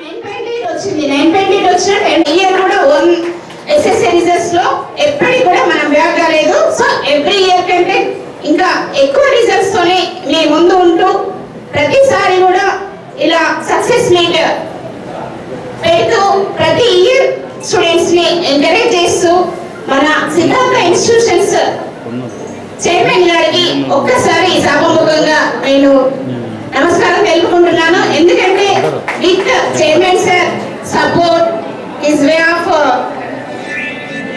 Nine point eight వచ్చింది. Nine point eight వచ్చిన ten year కూడా వన్ ఎస్ఎస్ఏ రిజల్ట్స్లో ఎప్పటికి కూడా మనం బ్యాక్ కాలేదు. సో ఎవ్రీ ఇయర్ కంటే ఇంకా ఎక్కువ రిజల్ట్స్ తోనే మీ ముందు ఉంటూ ప్రతిసారి కూడా ఇలా సక్సెస్ మీట్ పెడుతూ ప్రతి ఇయర్ స్టూడెంట్స్ని ఎంకరేజ్ చేస్తూ మన సిద్ధార్థ ఇన్స్టిట్యూషన్స్ చైర్మన్ గారికి ఒక్కసారి సభాముఖంగా నేను నమస్కారం తెలుపుకుంటున్నాను. ఎందుకంటే with the chairman's support is there for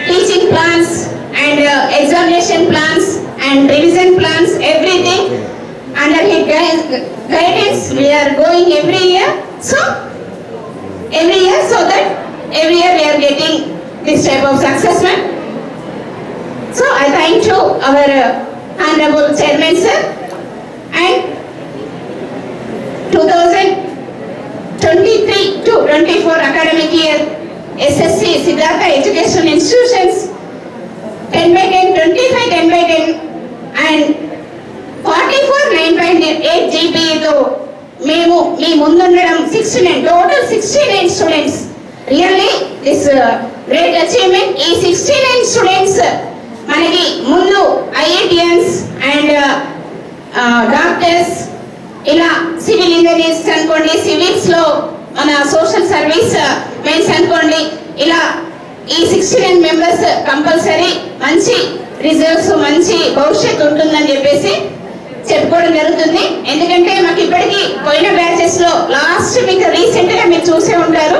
teaching plans and uh, examination plans and revision plans everything. Under his guidance we are going every year. So every year so that every year we are getting this type of successment so i thank you, our uh, honorable chairman sir. And 2000 twenty three to twenty four academic year SSC Siddhartha education institutions ten by ten twenty five ten by ten and forty four nine point eight జీబీతో మేము మీ ముందుండడం sixty nine total sixty nine students really this great achievement ఈ sixty nine students మనకి ముందు IITians and doctors ఇలా civil engineers అనుకోండి సివిల్స్లో మన social service mains అనుకోండి ఇలా ఈ సిక్స్టీ నైన్ మెంబర్స్ కంపల్సరీ మంచి రిజర్వ్స్ మంచి భవిష్యత్తు ఉంటుందని చెప్పేసి చెప్పుకోవడం జరుగుతుంది. ఎందుకంటే మాకు ఇప్పటికీ పోయిన బ్యాచెస్లో లాస్ట్ మీకు రీసెంట్గా మీరు చూసే ఉంటారు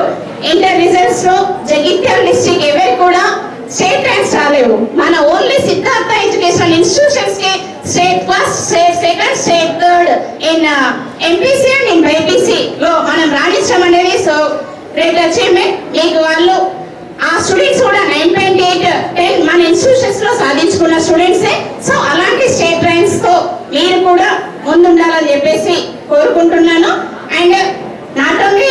ఇంటర్ రిజల్ట్స్లో జగిత్యాల డిస్ట్రిక్ట్ ఎవరు కూడా స్టేట్ ర్యాంక్స్ రాలేవు. మన only Siddhartha educational ఇన్స్టిట్యూషన్స్కి state first state second state third in MPC and in BiPC లో మనం రాణించడం అనేది సో రేపు అచీవ్మెంట్ మీకు వాళ్ళు ఆ స్టూడెంట్స్ కూడా నైన్ పాయింట్ ఎయిట్ టెన్ మన ఇన్స్టిట్యూషన్స్లో సాధించుకున్న స్టూడెంట్సే సో అలాంటి స్టేట్ ర్యాంక్స్తో మీరు కూడా ముందుండాలని చెప్పేసి కోరుకుంటున్నాను. And not only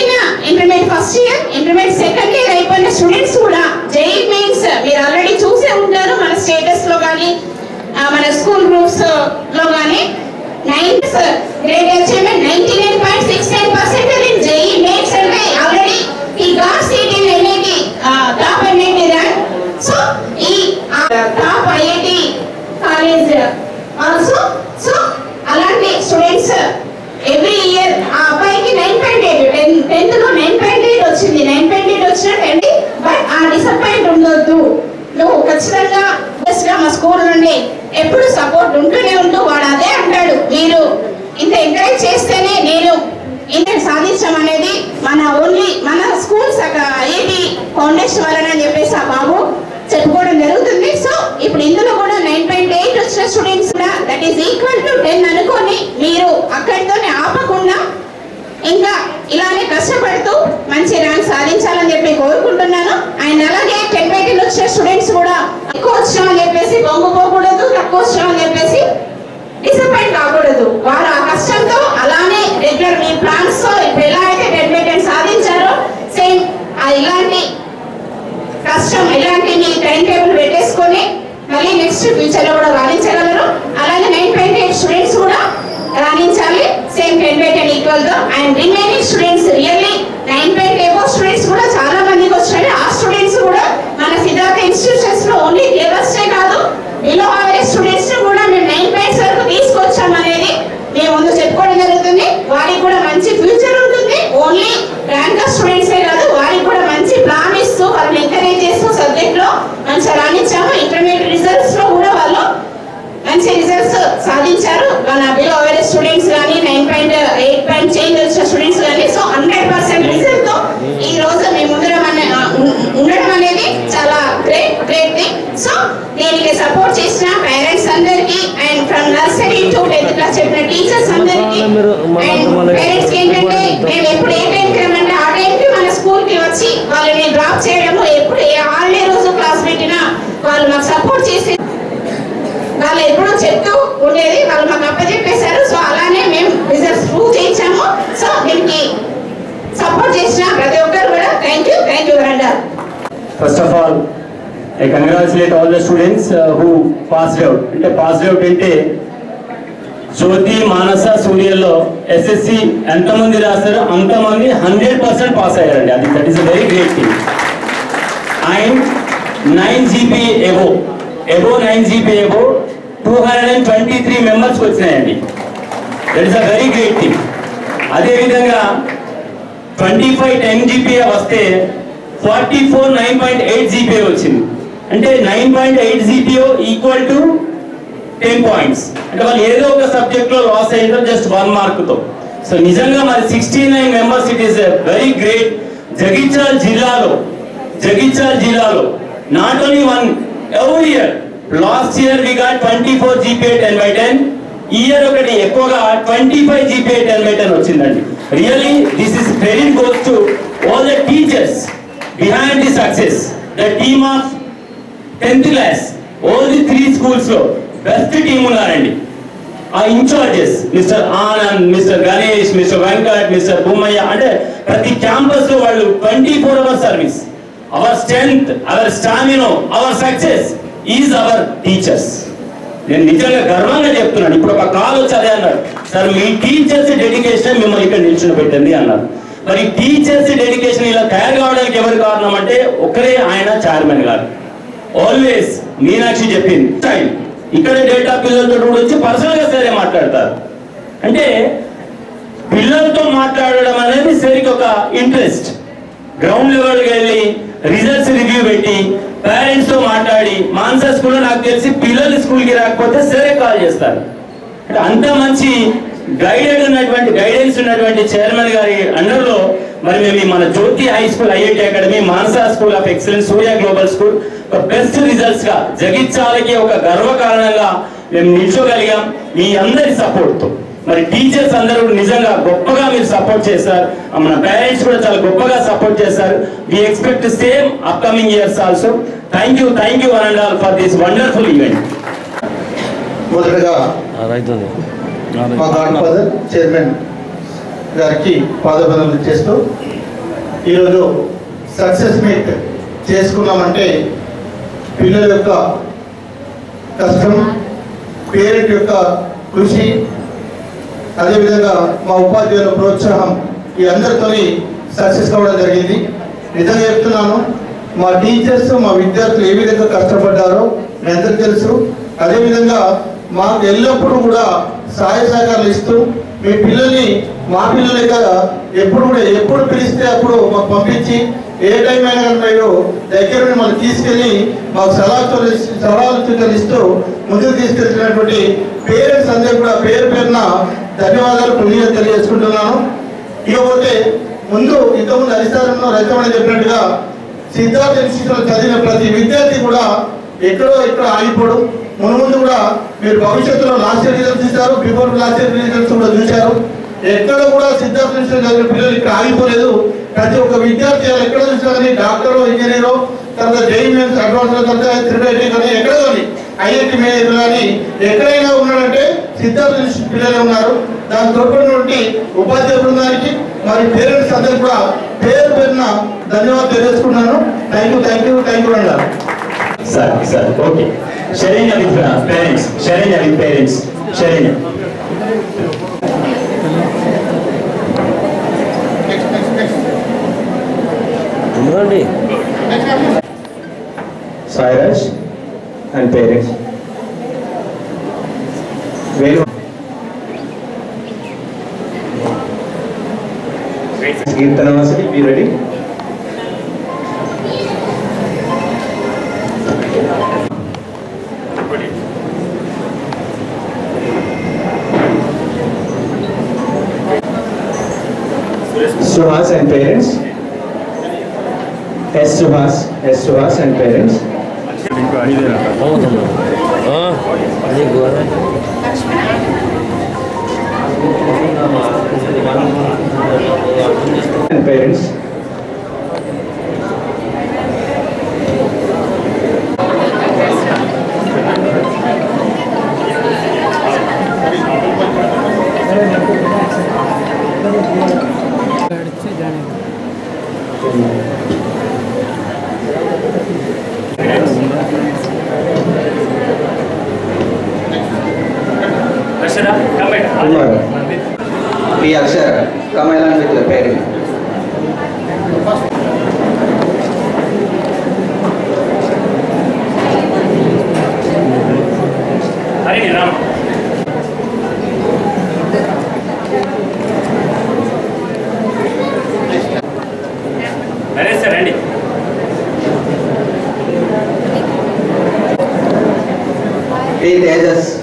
intermediate first year intermediate second year అయిపోయిన స్టూడెంట్స్ కూడా జై మీన్స్ మీరు ఆల్రెడీ చూసే ఉంటారు మన స్టేటస్లో కానీ. మన స్కూల్ గ్రూప్స్లో కానీ ninth grade achievement ninety nine point six nine percent in JEE mains అంటే ఆల్రెడీ ఈ got seat in NIT top NIT rank? So ఈ top IIT college also so అలాంటి స్టూడెంట్స్ ఎవ్రీ ఇయర్ ఆ అబ్బాయికి నైన్ పాయింట్ ఎయిట్ టెన్ టెన్త్లో nine point eight వచ్చింది. Nine point eight వచ్చినట్టండి but ఆ డిసప్పాయింట్ ఉండొద్దు. నువ్వు ఖచ్చితంగా best గా మా స్కూల్ నుండి ఎప్పుడు సపోర్ట్ ఉంటూనే ఉంటూ వాడు అదే అంటాడు మీరు ఇంత ఎంకరేజ్ చేస్తేనే నేను ఇంత సాధించడం అనేది మన ఓన్లీ మన స్కూల్స్ ఏది ఫౌండేషన్ వలన అని చెప్పేసి ఆ బాబు చెప్పుకోవడం జరుగుతుంది. సో ఇప్పుడు ఇందులో కూడా నైన్ పాయింట్ ఎయిట్ వచ్చిన స్టూడెంట్స్ కూడా that is equal to ten అనుకొని మీరు అక్కడితోనే ఆపకుండా ఇంకా ఇలానే కష్టపడుతూ మంచి ర్యాంక్ సాధించాలని చెప్పి కోరుకుంటున్నాను. అండ్ అలాగే టెన్ బై టెన్ వచ్చే స్టూడెంట్స్ కూడా ఎక్కువ వచ్చామని చెప్పేసి పొంగిపోకూడదు తక్కువ వచ్చామని చెప్పేసి డిసప్పాయింట్ కాకూడదు. వారు ఆ కష్టంతో అలా రెగ్యులర్ మీ ప్లాన్స్తో ఇప్పుడు ఎలా అయితే టెన్ బై టెన్ సాధించారో సేమ్ ఇలాంటి కష్టం ఇలాంటి మీ టైం టేబుల్ పెట్టేసుకొని మళ్ళీ నెక్స్ట్ ఫ్యూచర్లో కూడా రాణించగలరు అలాగే నైన్ పాయింట్ ఎయిట్ స్టూడెంట్స్ కూడా రాణించాలి సేమ్ టెన్ బై టెన్ ఈక్వల్గా and remaining students really nine point above students కూడా చాలా మందికి వచ్చాయి ఆ స్టూడెంట్స్ కూడా మన సిద్ధార్థ ఇన్స్టిట్యూషన్స్లో ఓన్లీ లేబర్స్ కాదు బిలో అవరేజ్ స్టూడెంట్స్ కూడా మేము నైన్ పాయింట్స్ వరకు తీసుకొచ్చాం అనేది మేము ముందు చెప్పుకోవడం జరుగుతుంది వారికి కూడా మంచి ఫ్యూచర్ ఉంటుంది ఓన్లీ ర్యాంకర్ స్టూడెంట్స్ కాదు వారికి కూడా మంచి ప్లాన్ ఇస్తూ వాళ్ళని ఎంకరేజ్ చేస్తూ సబ్జెక్ట్లో మంచిగా రాణించాము ఇంటర్మీడియట్ రిజల్ట్స్లో కూడా వాళ్ళు మంచి రిజల్ట్స్ సాధించారు మన బిలో అవరేజ్ స్టూడెంట్స్ కానీ nine point eight point change వచ్చిన స్టూడెంట్స్ కానీ సో హండ్రెడ్ పర్సెంట్ రిజల్ట్తో ఈ రోజు మేము ఉండడం అనే ఆ, ఉ- ఉండడం అనేది చాలా గ్రేట్ గ్రేట్ థింగ్ సో దీనికి సపోర్ట్ చేసిన పేరెంట్స్ అందరికి and from nursery to tenth class చెప్పిన టీచర్స్ అందరికి అండ్ పేరెంట్స్ ఏంటంటే మేము ఎప్పుడు ఏ టైంకి రమ్మంటే ఆ టైంకి మన స్కూల్కి వచ్చి వాళ్ళని డ్రాప్ చేయడము ఎప్పుడు ఏ హాలిడే రోజు క్లాస్ పెట్టినా వాళ్ళు మాకు సపోర్ట్ చేసి వాళ్ళు ఎప్పుడూ చెప్తూ ఉండేది వాళ్ళు మాకు అప్పచెప్పేశారు. సో అలానే మేము రిజల్ట్స్ ప్రూవ్ చేయించాము. సో దీనికి సపోర్ట్ చేసిన ప్రతి ఒక్కరు కూడా thank you thank you వెరండర్ first of all I congratulate all the students who who out అంటే passed అవుట్ అంటే జ్యోతి మానస సూర్యలో ఎస్ఎస్సి ఎంతమంది రాస్తారో అంతమంది హండ్రెడ్ పర్సెంట్ పాస్ అయ్యారండి. అది that is a very great thing and nine GP above above nine GP above two hundred and twenty three మెంబర్స్కి వచ్చినాయండి that is a very great thing అదేవిధంగా twenty five ten GPA వస్తే forty four nine point eight GPA వచ్చింది. అంటే nine point eight GPA equal to ten points అంటే వాళ్ళు ఏదో ఒక సబ్జెక్ట్లో లాస్ అయ్యారు జస్ట్ వన్ మార్క్తో సో నిజంగా మరి sixty nine members it is very great Jagtial జిల్లాలో జగిత్యాల జిల్లాలో not only one every year last year we got twenty four GPA ten by ten year ఒకటి ఎక్కువగా twenty five GPA ten by ten వచ్చిందండి. Really this is credit goes to all the teachers behind the success the team of tenth class all the three స్కూల్స్లో best team ఉన్నారండి. ఆ incharges mister Anand mister Ganesh mister Venkat mister Bommaiah అంటే ప్రతి క్యాంపస్లో వాళ్ళు twenty four hours service our strength our stamina our success is our teachers నేను నిజంగా గర్వంగా చెప్తున్నాను. ఇప్పుడు ఒక కాల్ వచ్చి అదే అన్నారు సార్ మీ టీచర్స్ డెడికేషన్ మిమ్మల్ని ఇక్కడ నిల్చుని పెట్టింది అన్నారు మరి టీచర్స్ డెడికేషన్ ఇలా తయారు కావడానికి ఎవరు కారణం అంటే ఒకరే ఆయన చైర్మన్ గారు. ఆల్వేస్ మీనాక్షి చెప్పింది. టైం ఇక్కడ డేటా పిల్లలతో కూడా వచ్చి పర్సనల్గా సరే మాట్లాడతారు. అంటే పిల్లలతో మాట్లాడడం అనేది సరికి ఒక ఇంట్రెస్ట్ గ్రౌండ్ లెవెల్కి వెళ్ళి రిజల్ట్స్ రివ్యూ పెట్టి పేరెంట్స్తో మాట్లాడి మాన్సా స్కూల్లో నాకు తెలిసి పిల్లలు స్కూల్కి రాకపోతే సరే కాల్ చేస్తారు. అంటే అంత మంచి గైడెడ్ ఉన్నటువంటి గైడెన్స్ ఉన్నటువంటి చైర్మన్ గారి అండర్లో మరి మేము మన Jyothi high school IIT academy Manasa school of excellence Surya global school ఒక బెస్ట్ రిజల్ట్స్గా జగిత్యాలకి ఒక గర్వకారణంగా మేము నిల్చోగలిగాం. మీ అందరి సపోర్ట్తో మరి టీచర్స్ అందరూ నిజంగా గొప్పగా మీరు సపోర్ట్ చేశారు. మన పేరెంట్స్ కూడా చాలా గొప్పగా సపోర్ట్ చేశారు. We expect same upcoming years also thank you thank you one and all for this wonderful event మొదటగా మా గాడ్ ఫాదర్ చైర్మన్ గారికి పాదబంధనలు చేస్తూ ఈరోజు సక్సెస్ మీట్ చేసుకున్నామంటే పిల్లల యొక్క కష్టం పేరెంట్ యొక్క కృషి అదేవిధంగా మా ఉపాధ్యాయుల ప్రోత్సాహం ఈ అందరితోని సక్సెస్ కావడం జరిగింది. నిజంగా చెప్తున్నాను మా టీచర్స్ మా విద్యార్థులు ఏ విధంగా కష్టపడ్డారో మీ అందరికీ తెలుసు. అదేవిధంగా మాకు ఎల్లప్పుడూ కూడా సహాయ సహకారాలు ఇస్తూ మీ పిల్లల్ని మా పిల్లలే కదా ఎప్పుడు కూడా ఎప్పుడు పిలిస్తే అప్పుడు మాకు పంపించి ఏ టైం అయినా కానీ మీరు దగ్గర నుండి మనం తీసుకెళ్ళి మాకు సలహాలు సలహాలు ఇస్తూ ముందుకు తీసుకెళ్తున్నటువంటి పేరెంట్స్ అందరూ కూడా పేరు పేరున ధన్యవాదాలు పుణ్యం తెలియజేసుకుంటున్నాను. ఇకపోతే ముందు ఇంతకుముందు అధికారంలో రైతమని చెప్పినట్టుగా సిద్ధార్థ ఇన్స్టిట్యూట్లో చదివిన ప్రతి విద్యార్థి కూడా ఎక్కడో ఎక్కడ ఆగిపోవడం మును ముందు కూడా మీరు భవిష్యత్తులో లాస్ట్ ఇయర్ రిజల్ట్స్ చూశారు బిఫోర్ లాస్ట్ ఇయర్ రిజల్ట్స్ కూడా చూశారు. ఎక్కడ కూడా సిద్ధార్థ ఇన్స్టిట్యూట్ చదివిన పిల్లలు ఇక్కడ ఆగిపోలేదు. ప్రతి ఒక్క విద్యార్థి ఎక్కడ చూసినా కానీ డాక్టరో ఇంజనీరో తర్వాత జేఈమెన్స్ అడ్వాన్స్ తర్వాత త్రిబేటి కానీ ఎక్కడ కానీ ఐఐటి మేనేజర్ కానీ ఎక్కడైనా ఉన్నాడంటే సిద్ధార్థ ఇన్స్టిట్యూట్ పిల్లలే ఉన్నారు. దాని తోడ్పడినటువంటి ఉపాధ్యాయ బృందానికి మరి పేరెంట్స్ అందరికి కూడా పేరు పేరున ధన్యవాదాలు తెలియజేసుకుంటున్నాను. Thank you thank you thank you అన్నారు sir sir okay Saranya with parents Saranya with parents Saranya ఎందుకండి? Sairaj and parents Suhas and parents. S. Suhas, S. Suhas and parents. And parents. Thank you. pelajaran itu. Iya. iya, sir. Kami lanjut ke Hari ini, Ramah. Naresh sir రండి P. Tejas.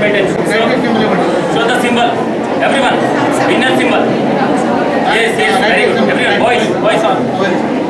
their. So, show the symbol. Everyone. Winner symbol. Yes, yes, very good. Everyone, voice, voice on.